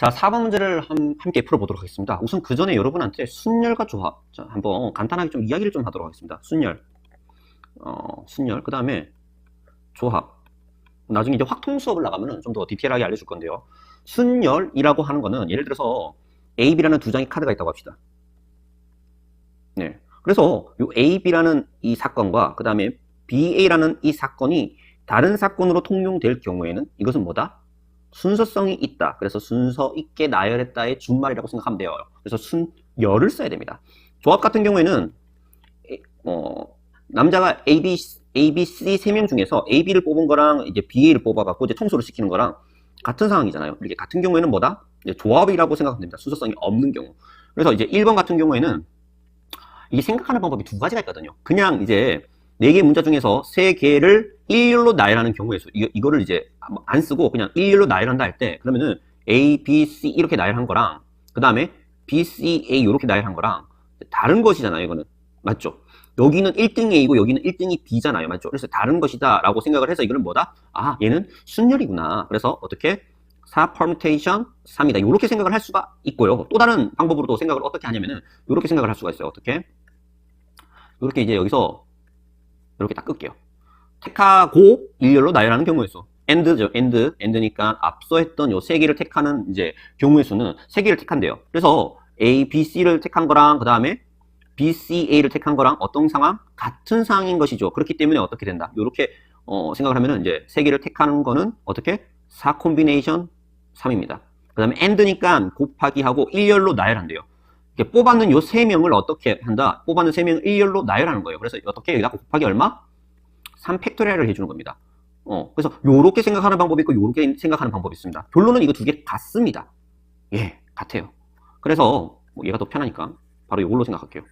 자, 4번 문제를 함, 함께 풀어보도록 하겠습니다. 우선 그 전에 여러분한테 순열과 조합, 자, 한번 간단하게 좀 이야기를 좀 하도록 하겠습니다. 순열, 어, 순열, 그 다음에 조합. 나중에 이제 확통 수업을 나가면은 좀 더 디테일하게 알려줄 건데요. 순열이라고 하는 거는 예를 들어서 A, B라는 두 장의 카드가 있다고 합시다. 네. 그래서 요 A, B라는 이 사건과 그 다음에 BA라는 이 사건이 다른 사건으로 통용될 경우에는 이것은 뭐다? 순서성이 있다. 그래서 순서 있게 나열했다의 준말이라고 생각하면 돼요. 그래서 순열을 써야 됩니다. 조합 같은 경우에는 에- 어, 남자가 A, B, A, B, C 세 명 중에서 A, B를 뽑은 거랑 이제 BA를 뽑아갖고 이제 청소를 시키는 거랑 같은 상황이잖아요. 이렇게 같은 경우에는 뭐다? 조합이라고 생각하면 됩니다. 순서성이 없는 경우. 그래서 이제 1번 같은 경우에는 이게 생각하는 방법이 두 가지가 있거든요. 그냥 이제 네 개 문자 중에서 세 개를 일렬로 나열하는 경우에 수. 이거, 이거를 이제 안 쓰고 그냥 일렬로 나열한다 할 때 그러면은 A, B, C 이렇게 나열한 거랑 그 다음에 B, C, A 이렇게 나열한 거랑 다른 것이잖아요. 이거는 맞죠? 여기는 1등이 A고 여기는 1등이 B잖아요. 맞죠? 그래서 다른 것이다 라고 생각을 해서 이거는 뭐다? 아 얘는 순열이구나. 그래서 어떻게 4 permutation 3이다. 이렇게 생각을 할 수가 있고요. 또 다른 방법으로도 생각을 어떻게 하냐면은 이렇게 생각을 할 수가 있어요. 어떻게? 이렇게 이제 여기서 이렇게 딱 끌게요. 택하고 일렬로 나열하는 경우의 수. End죠, end. end니까 앞서 했던 요 세 개를 택하는 이제 경우의 수는 세 개를 택한대요. 그래서 A, B, C를 택한 거랑 그 다음에 B, C, A를 택한 거랑 어떤 상황? 같은 상황인 것이죠. 그렇기 때문에 어떻게 된다? 이렇게 어, 생각을 하면은 이제 세 개를 택하는 거는 어떻게? 4 콤비네이션 3입니다. 그 다음에 end니까 곱하기 하고 일렬로 나열한대요. 이렇게 뽑았는 요 세 명을 어떻게 한다? 뽑았는 세 명을 일렬로 나열하는 거예요. 그래서 어떻게 여기다 곱하기 얼마? 3 팩토리얼을 해주는 겁니다. 어, 그래서 요렇게 생각하는 방법이 있고 요렇게 생각하는 방법이 있습니다. 결론은 이거 두 개 같습니다. 예, 같아요. 그래서 뭐 얘가 더 편하니까 바로 요걸로 생각할게요.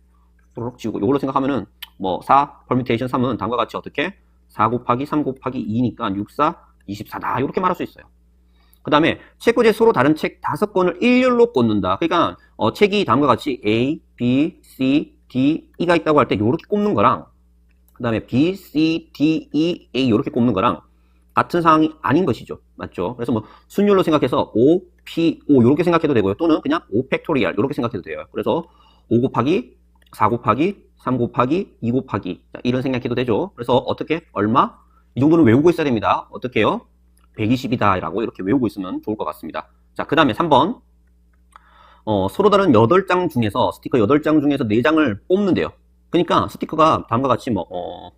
요렇게 지우고 요걸로 생각하면은 뭐 4, permutation 3은 다음과 같이 어떻게 4 곱하기 3 곱하기 2니까 6, 4, 24다. 이렇게 말할 수 있어요. 그 다음에 책꽂이에 서로 다른 책 다섯 권을 일렬로 꽂는다. 그러니까 어, 책이 다음과 같이 A, B, C, D, E가 있다고 할 때 이렇게 꼽는 거랑 그 다음에 B, C, D, E, A 이렇게 꼽는 거랑 같은 상황이 아닌 것이죠. 맞죠? 그래서 뭐 순율로 생각해서 O, P, O 이렇게 생각해도 되고요. 또는 그냥 O 팩토리얼 이렇게 생각해도 돼요. 그래서 5 곱하기 4 곱하기 3 곱하기 2 곱하기 자, 이런 생각해도 되죠. 그래서 어떻게 얼마? 이 정도는 외우고 있어야 됩니다. 어떻게 해요? 120이다 라고 이렇게 외우고 있으면 좋을 것 같습니다. 자, 그 다음에 3번. 어, 서로 다른 8장 중에서, 스티커 8장 중에서 4장을 뽑는데요. 그러니까 스티커가 다음과 같이 뭐, 어,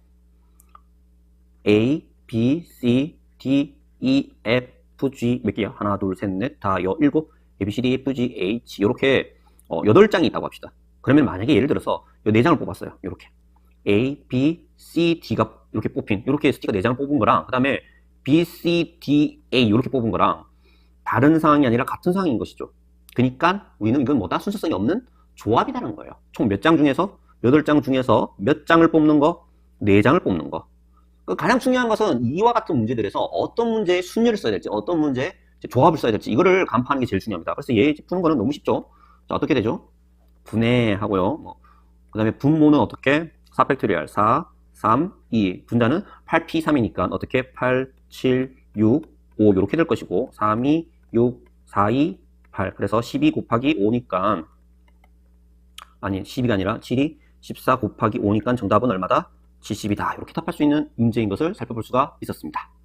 A, B, C, D, E, F, G 몇 개야? 하나, 둘, 셋, 넷, 다, 여, 일곱, A, B, C, D, F, G, H 이렇게 어, 8장이 있다고 합시다. 그러면 만약에 예를 들어서 요 4장을 뽑았어요. 이렇게. A, B, C, D가 이렇게 뽑힌, 이렇게 스티커 4장을 뽑은 거랑, 그 다음에 B, C, D, A 이렇게 뽑은 거랑 다른 상황이 아니라 같은 상황인 것이죠. 그러니까 우리는 이건 뭐다? 순서성이 없는 조합이라는 거예요. 총 몇 장 중에서 8장 중에서 몇 장을 뽑는 거? 4장을 뽑는 거. 그 가장 중요한 것은 이와 같은 문제들에서 어떤 문제에 순위를 써야 될지, 어떤 이제 조합을 써야 될지 이거를 간파하는 게 제일 중요합니다. 그래서 얘 푸는 거는 너무 쉽죠. 자, 어떻게 되죠? 분해하고요. 뭐, 그 다음에 분모는 어떻게? 4 팩토리얼 4, 3, 2. 분자는 8P3이니까 어떻게? 8, 7, 6, 5 이렇게 될 것이고 3, 2, 6, 4, 2, 8. 그래서 12 곱하기 5니까 아니 12가 아니라 7이 14 곱하기 5니까 정답은 얼마다? 70이다. 이렇게 답할 수 있는 문제인 것을 살펴볼 수가 있었습니다.